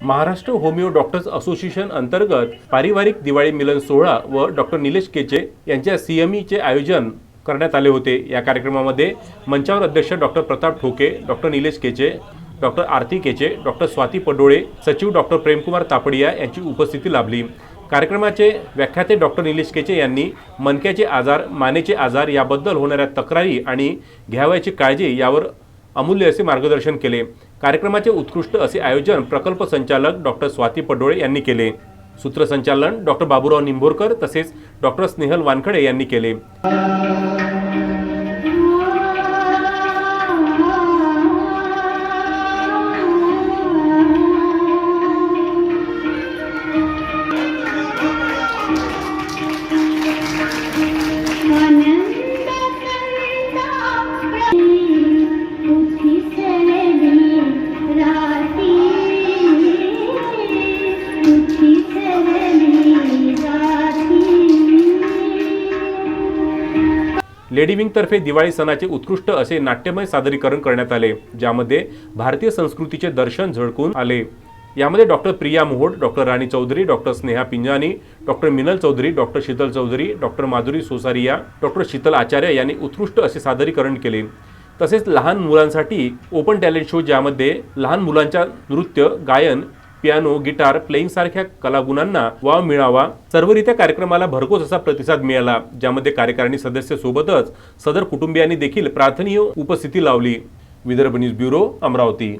Maharashtra homeo doctors association अंतर्गत पारिवारिक दिवाळी मिलन सोहळा व डॉक्टर निलेश केचे यांच्या सीएमईचे आयोजन करण्यात आले होते. या कार्यक्रमामध्ये मंचावर अध्यक्ष doctor Pratap Thoke doctor Nilesh Keche doctor Aarti Keche doctor Swati Padole सचिव डॉक्टर प्रेमकुमार तापडिया यांची उपस्थिती लाभली. कार्यक्रमाचे व्याख्याते डॉक्टर निलेश केचे यांनी मनक्याचे आजार मानेचे आजार याबद्दल होणाऱ्या तक्रारी आणि घ्यावयाची काळजी यावर अमूल्य असे मार्गदर्शन केले. कार्यक्रमाचे उत्कृष्ट असे आयोजन प्रकल्प संचालक डॉक्टर स्वाती पडोळे यांनी केले. सूत्रसंचालन डॉक्टर बाबूराव निंभोरकर तसेच डॉक्टर स्नेहल वानखडे यांनी केले. लेडी विंगतर्फे दिवाळी सणाचे उत्कृष्ट असे नाट्यमय सादरीकरण करण्यात आले ज्यामध्ये भारतीय संस्कृतीचे दर्शन झळकून आले. यामध्ये doctor Priya Mohod doctor Rani Chaudhari doctor Sneha Pinjani doctor Minal Chaudhari doctor Sheetal Chaudhari doctor Madhuri Sosariya doctor Sheetal Acharya यांनी उत्कृष्ट असे सादरीकरण केले. तसेच लहान मुलांसाठी ओपन टॅलेंट शो ज्यामध्ये लहान मुलांच्या नृत्य गायन पियानो गिटार प्लेईंग सारख्या कलागुणांना वाव मिळावा. सर्वरित्या कार्यक्रमाला भरघोस असा प्रतिसाद मिळाला ज्यामध्ये कार्यकारिणी सदस्य सोबतच सदर कुटुंबियांनी देखील प्रार्थनीय उपस्थिती लावली. Vidarbha news bureau Amravati.